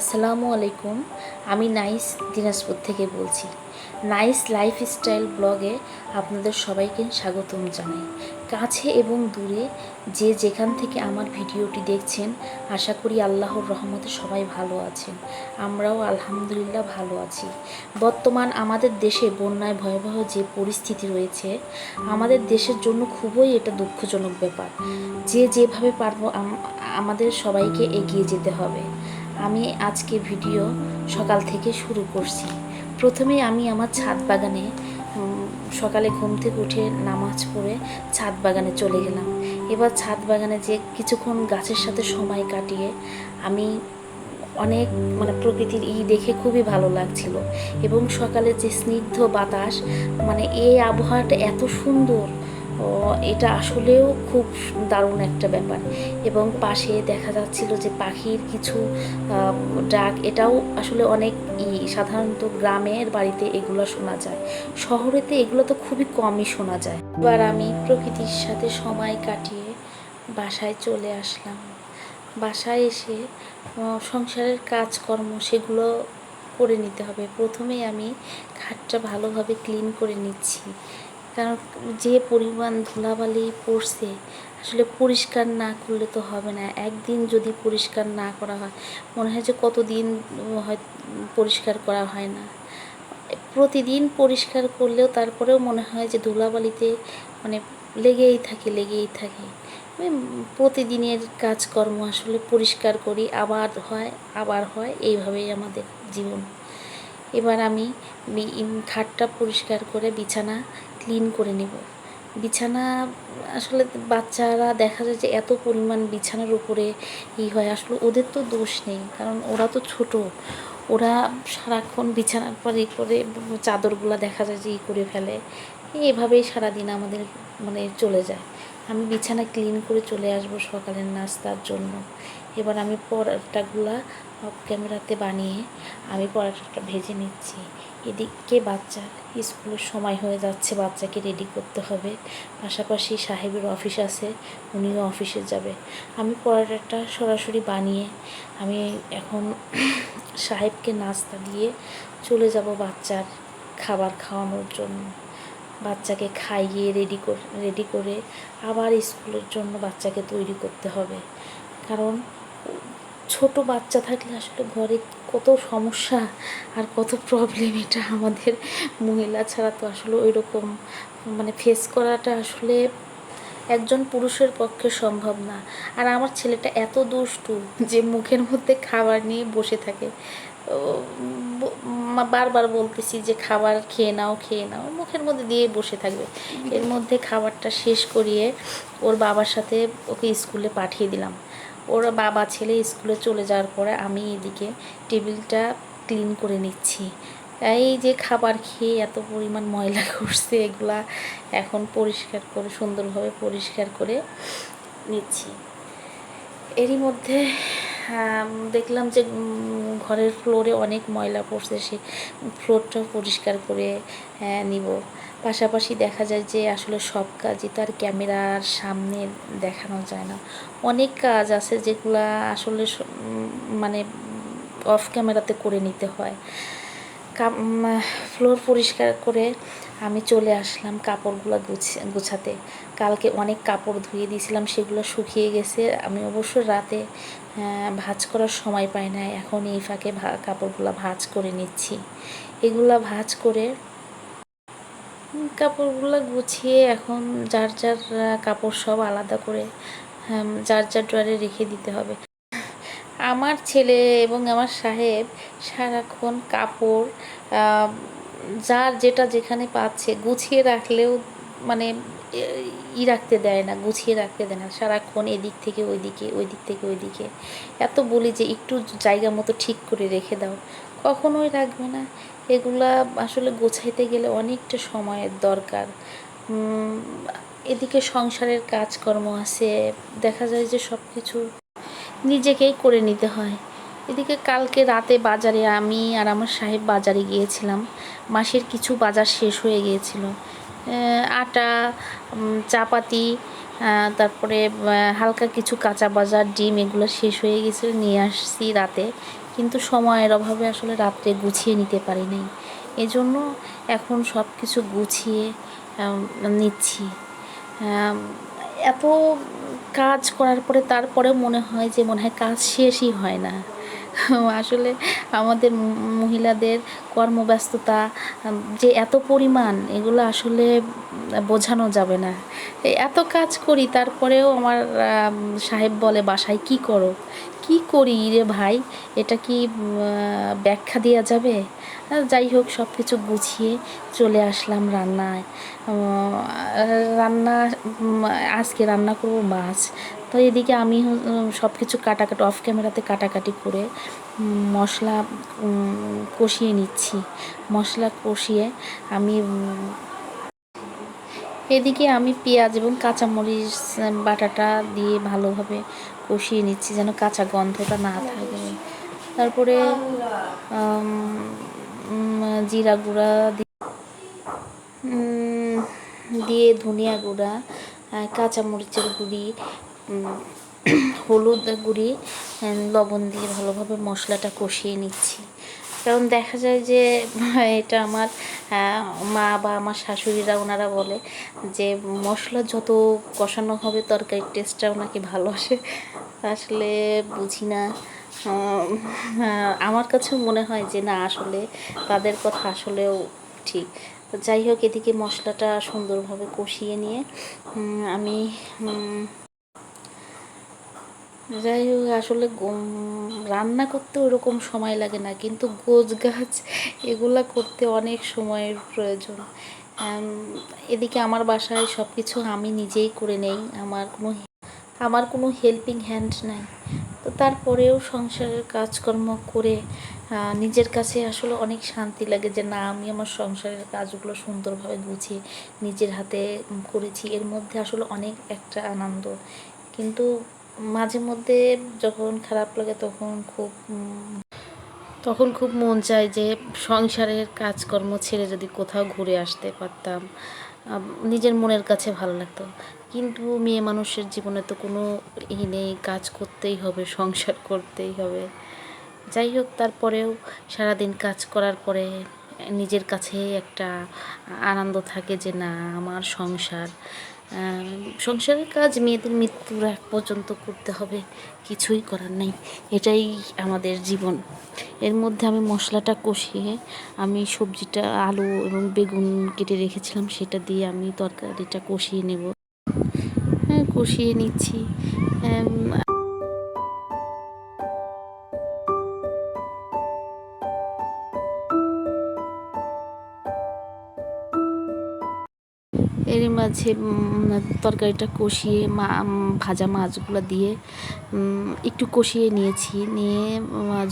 আসসালামু আলাইকুম, আমি নাইস দিনাজপুর থেকে বলছি। নাইস লাইফস্টাইল ব্লগে আপনাদের সবাইকে স্বাগতম জানাই। কাছে এবং দূরে যে যেখান থেকে আমার ভিডিওটি দেখছেন, আশা করি আল্লাহর রহমতে সবাই ভালো আছেন। আমরাও আলহামদুলিল্লাহ ভালো আছি। বর্তমান আমাদের দেশে বন্যায় ভয়াবহ যে পরিস্থিতি রয়েছে, আমাদের দেশের জন্য খুবই এটা দুঃখজনক ব্যাপার। যে যেভাবে পারব আমাদের সবাইকে এগিয়ে যেতে হবে। আমি আজকে ভিডিও সকাল থেকে শুরু করছি। প্রথমে আমি আমার ছাদ বাগানে সকালে ঘুম থেকে উঠে নামাজ পড়ে ছাদ বাগানে চলে গেলাম। এবার ছাদ বাগানে যে কিছুক্ষণ গাছের সাথে সময় কাটিয়ে আমি অনেক মানে প্রকৃতির ই দেখে খুবই ভালো লাগছিল। এবং সকালে যে স্নিগ্ধ বাতাস মানে এই আবহাওয়াটা এত সুন্দর এটা আসলেও খুব দারুণ একটা ব্যাপার। এবং পাশে দেখা যাচ্ছিল যে পাখির কিছু ডাক, এটাও আসলে অনেক সাধারণত গ্রামের বাড়িতে এগুলো শোনা যায়। শহরেতে এগুলো তো খুবই কমই শোনা যায়। এবার আমি প্রকৃতির সাথে সময় কাটিয়ে বাসায় চলে আসলাম। বাসায় এসে সংসারের কাজকর্ম সেগুলো করে নিতে হবে। প্রথমেই আমি খাটটা ভালোভাবে ক্লিন করে নিচ্ছি। কারণ যে পরিমাণ ধুলাবালি পড়ছে, আসলে পরিষ্কার না করলে তো হবে না। একদিন যদি পরিষ্কার না করা হয়, মনে হয় যে কতদিন হয় পরিষ্কার করা হয় না। প্রতিদিন পরিষ্কার করলেও তারপরেও মনে হয় যে ধুলাবালিতে মানে লেগেই থাকে লেগেই থাকে। প্রতিদিনের কাজকর্ম আসলে পরিষ্কার করি, আবার হয় আবার হয়, এইভাবেই আমাদের জীবন। এবার আমি খাটটা পরিষ্কার করে বিছানা ক্লিন করে নেব। বিছানা, আসলে বাচ্চারা দেখা যায় যে এত পরিমাণ বিছানার উপরে ই হয়, আসলে ওদের তো দোষ নেই, কারণ ওরা তো ছোট। ওরা সারাক্ষণ বিছানার পর ই করে, চাদরগুলো দেখা যায় যে ই করে ফেলে। এভাবেই সারাদিন আমাদের মানে চলে যায়। আমি বিছানা ক্লিন করে চলে আসব সকালের নাস্তার জন্য। এবার আমি পরোটাগুলা অফ ক্যামেরাতে বানিয়ে আমি পরোটাটা ভেজে নিচ্ছি। এদিকে বাচ্চার স্কুলের সময় হয়ে যাচ্ছে, বাচ্চাকে রেডি করতে হবে। পাশাপাশি সাহেবের অফিস আছে, উনিও অফিসে যাবে। আমি পরোটাটা সরাসরি বানিয়ে, আমি এখন সাহেবকে নাস্তা দিয়ে চলে যাব বাচ্চার খাবার খাওয়ানোর জন্য। বাচ্চাকে খাইয়ে রেডি করে রেডি করে আবার স্কুলের জন্য বাচ্চাকে তৈরি করতে হবে। কারণ ছোট বাচ্চা থাকলে আসলে ঘরে কত সমস্যা আর কত প্রবলেম এটা আমাদের মহিলা ছাড়া তো আসলে ওই রকম মানে ফেস করাটা আসলে একজন পুরুষের পক্ষে সম্ভব না। আর আমার ছেলেটা এত দুষ্টু যে মুখের মধ্যে খাবার নিয়ে বসে থাকে। বারবার বলতেছি যে খাবার খেয়ে নাও খেয়ে নাও, মুখের মধ্যে দিয়ে বসে থাকবে। এর মধ্যে খাবারটা শেষ করিয়ে ওর বাবার সাথে ওকে স্কুলে পাঠিয়ে দিলাম। ওর বাবা ছেলে স্কুলে চলে যাওয়ার পরে আমি এদিকে টেবিলটা ক্লিন করে নিচ্ছি। এই যে খাবার খেয়ে এত পরিমাণ ময়লা করছে এগুলা এখন পরিষ্কার করে সুন্দরভাবে পরিষ্কার করে নিচ্ছি। এরই মধ্যে দেখলাম যে ঘরের ফ্লোরে অনেক ময়লা পড়ছে সে ফ্লোরটাও পরিষ্কার করে আহ, নিব। পাশাপাশি দেখা যায় যে আসলে সব কাজই তার ক্যামেরার সামনে দেখানো যায় না। অনেক কাজ আছে যেগুলা আসলে মানে অফ ক্যামেরাতে করে নিতে হয়। ফ্লোর পরিষ্কার করে আমি চলে আসলাম কাপড়গুলো গুছ- গুছাতে। কালকে অনেক কাপড় ধুয়ে দিয়েছিলাম সেগুলো শুকিয়ে গেছে। আমি অবশ্য রাতে আহ, ভাঁজ করার সময় পাই না এখন এই ফাঁকে কাপড়গুলো ভাজ করে নিচ্ছি। এগুলা ভাজ করে কাপড়গুলো গুছিয়ে এখন যার যার কাপড় সব আলাদা করে যার যার ড্রয়ারে রেখে দিতে হবে। আমার ছেলে এবং আমার সাহেব সারাক্ষণ কাপড় যার যেটা যেখানে পাচ্ছে গুছিয়ে রাখলেও মানে ই রাখতে দেয় না, গুছিয়ে রাখতে দেয় না। সারাক্ষণ এদিক থেকে ওই দিকে ওই দিক থেকে ওই দিকে এত বলি যে একটু জায়গা মতো ঠিক করে রেখে দাও। কখনোই রাখবে না। এগুলা আসলে গোছাইতে গেলে অনেকটা সময়ের দরকার। এদিকে সংসারের কাজকর্ম আছে, দেখা যায় যে সব কিছু নিজেকেই করে নিতে হয়। এদিকে কালকে রাতে বাজারে আমি আর আমার সাহেব বাজারে গিয়েছিলাম। মাসের কিছু বাজার শেষ হয়ে গিয়েছিল। আটা চাপাতি তারপরে হালকা কিছু কাঁচা বাজার, ডিম, এগুলো শেষ হয়ে গেছিল নিয়ে আসছি রাতে। কিন্তু সময়ের অভাবে আসলে রাত্রে গুছিয়ে নিতে পারি নাই। এজন্য এখন সব কিছু গুছিয়ে নিচ্ছি। এত কাজ করার পরে তারপরেও মনে হয় যে মনে হয় কাজ শেষই হয় না। আসলে আমাদের মহিলাদের কর্মব্যস্ততা, যে এত পরিমাণ, এগুলো আসলে বোঝানো যাবে না। এত কাজ করি, তারপরেও আমার সাহেব বলে, বাসায় কি করো? কি করি রে ভাই? এটা কি ব্যাখ্যা দেওয়া যাবে? যাই হোক সব কিছু গুছিয়ে চলে আসলাম রান্নায়। রান্না আজকে রান্না করব মাছ। তো এদিকে আমি সব কিছু কাটাকাটি অফ ক্যামেরাতে কাটাকাটি করে মশলা কষিয়ে নিচ্ছি। মশলা কষিয়ে আমি এদিকে আমি পেঁয়াজ এবং কাঁচামরিচ বাটাটা দিয়ে ভালোভাবে কষিয়ে নিচ্ছি যেন কাঁচা গন্ধটা না থাকে। তারপরে জিরা গুঁড়া দিয়ে ধনিয়া গুঁড়া কাঁচামরিচের গুঁড়ি হলুদ গুঁড়ি লবণ দিয়ে ভালোভাবে মশলাটা কষিয়ে নিচ্ছি। কারণ দেখা যায় যে, এটা আমার মা বা আমার শাশুড়িরা ওনারা বলে যে, মশলা যত কষানো হবে তরকারির টেস্টটা ওনাকে ভালো আসে। আসলে বুঝি না। আমার কাছেও মনে হয় যে, না, আসলে তাদের কথা আসলেও ঠিক। যাই হোক, এদিকে মশলাটা সুন্দরভাবে কষিয়ে নিয়ে আমি যাই হোক, আসলে রান্না করতে ওরকম সময় লাগে না, কিন্তু গোছ গাছ এগুলা করতে অনেক সময়ের প্রয়োজন। এদিকে আমার বাসায় সব কিছু আমি নিজেই করে নেই, আমার কোনো আমার কোনো হেল্পিং হ্যান্ড নাই। তো তারপরেও সংসারের কাজকর্ম করে নিজের কাছে আসলে অনেক শান্তি লাগে যে, না, আমি আমার সংসারের কাজগুলো সুন্দরভাবে গুছিয়ে নিজের হাতে করেছি। এর মধ্যে আসলে অনেক একটা আনন্দ। কিন্তু মাঝে মধ্যে যখন খারাপ লাগে তখন খুব তখন খুব মন চায় যে সংসারের কাজকর্ম ছেড়ে যদি কোথাও ঘুরে আসতে পারতাম। নিজের মনের কাছে ভালো লাগতো। কিন্তু মেয়ে মানুষের জীবনে তো কোনো ই নেই, কাজ করতেই হবে, সংসার করতেই হবে। যাই হোক, তারপরেও সারাদিন কাজ করার পরে নিজের কাছে একটা আনন্দ থাকে যে না, আমার সংসার সংসারের কাজ মেয়েদের মৃত্যুর এক পর্যন্ত করতে হবে, কিছুই করার নেই। এটাই আমাদের জীবন। এর মধ্যে আমি মশলাটা কষিয়ে আমি সবজিটা, আলু এবং বেগুন কেটে রেখেছিলাম, সেটা দিয়ে আমি তরকারিটা কষিয়ে নেব। হ্যাঁ কষিয়ে নিচ্ছি। এর মাঝে তরকারিটা কষিয়ে মা ভাজা মাছগুলো দিয়ে একটু কষিয়ে নিয়েছি। নিয়ে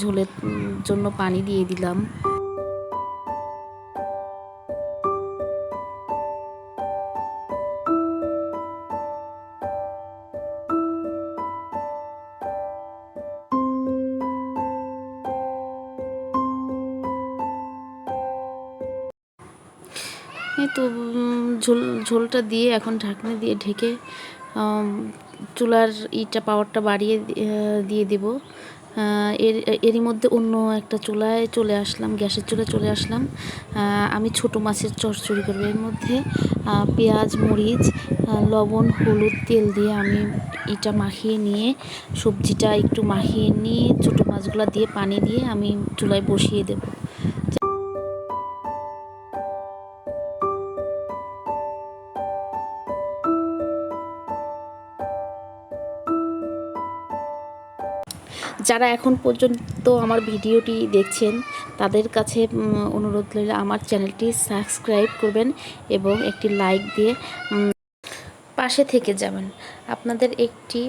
ঝোলের জন্য পানি দিয়ে দিলাম। তো ঝোল, ঝোলটা দিয়ে এখন ঢাকনা দিয়ে ঢেকে চুলার ইটা পাওয়ারটা বাড়িয়ে দিয়ে দেব। এর, এরই মধ্যে অন্য একটা চুলায় চলে আসলাম, গ্যাসের চুলায় চলে আসলাম। আমি ছোট মাছের চচ্চড়ি করব। এর মধ্যে পেঁয়াজ, মরিচ লবণ, হলুদ, তেল দিয়ে আমি ইটা মাখিয়ে নিয়ে, সবজিটা একটু মাখিয়ে নিয়ে ছোটো মাছগুলো দিয়ে পানি দিয়ে আমি চুলায় বসিয়ে দেবো। যারা এখন পর্যন্ত আমার ভিডিওটি দেখছেন, তাদের কাছে অনুরোধ রইল আমার চ্যানেলটি সাবস্ক্রাইব করবেন এবং একটি লাইক দিয়ে পাশে থেকে যাবেন। আপনাদের একটি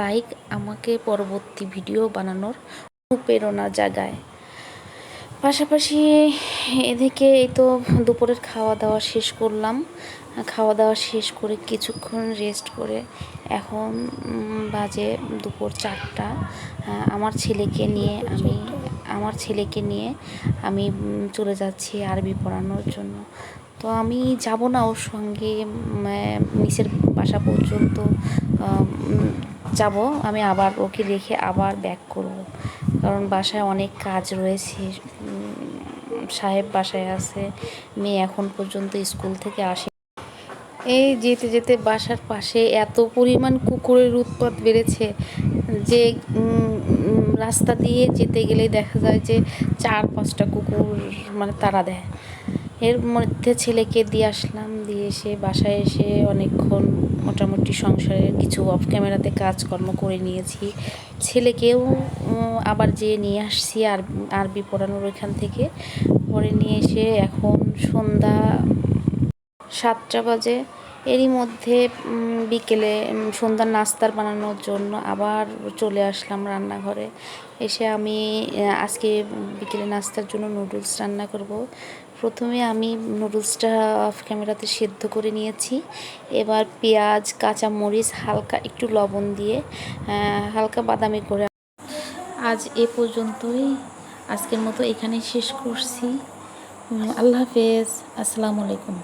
লাইক আমাকে পরবর্তী ভিডিও বানানোর অনুপ্রেরণা জাগায়। পাশাপাশি এদিকে এই তো দুপুরের খাওয়া দাওয়া শেষ করলাম। খাওয়া দাওয়া শেষ করে কিছুক্ষণ রেস্ট করে এখন বাজে দুপুর চারটা। আহ, আমার ছেলেকে নিয়ে আমি আমার ছেলেকে নিয়ে আমি চলে যাচ্ছি আরবি পড়ানোর জন্য। তো আমি যাব না ওর সঙ্গে মিসের বাসা পর্যন্ত যাব। আমি আবার ওকে রেখে আবার ব্যাক করব। কারণ বাসায় অনেক কাজ রয়েছে। সাহেব বাসায় আছে, মেয়ে এখন পর্যন্ত স্কুল থেকে আসে এই যেতে যেতে বাসার পাশে এত পরিমাণ কুকুরের উৎপাত বেড়েছে যে রাস্তা দিয়ে যেতে গেলেই দেখা যায় যে চার পাঁচটা কুকুর মানে তারা দেয়। এর মধ্যে ছেলেকে দিয়ে আসলাম, দিয়ে এসে বাসায় এসে অনেকক্ষণ মোটামুটি সংসারের কিছু অফ ক্যামেরাতে কাজকর্ম করে নিয়েছি। ছেলেকেও আবার যেয়ে নিয়ে আসছি আর আরবি পড়ানোর ওইখান থেকে। পরে নিয়ে এসে এখন সন্ধ্যা সাতটা বাজে। এরই মধ্যে বিকেলে সন্ধ্যার নাস্তার বানানোর জন্য আবার চলে আসলাম রান্নাঘরে। এসে আমি আজকে বিকেলে নাস্তার জন্য নুডলস রান্না করব। প্রথমে আমি নুডলসটা অফ ক্যামেরাতে সেদ্ধ করে নিয়েছি। এবার পেঁয়াজ কাঁচা মরিচ হালকা একটু লবণ দিয়ে হালকা বাদামি করে আজ এ পর্যন্তই। আজকের মতো এখানে শেষ করছি। আল্লাহ হাফেজ। আসসালামু আলাইকুম।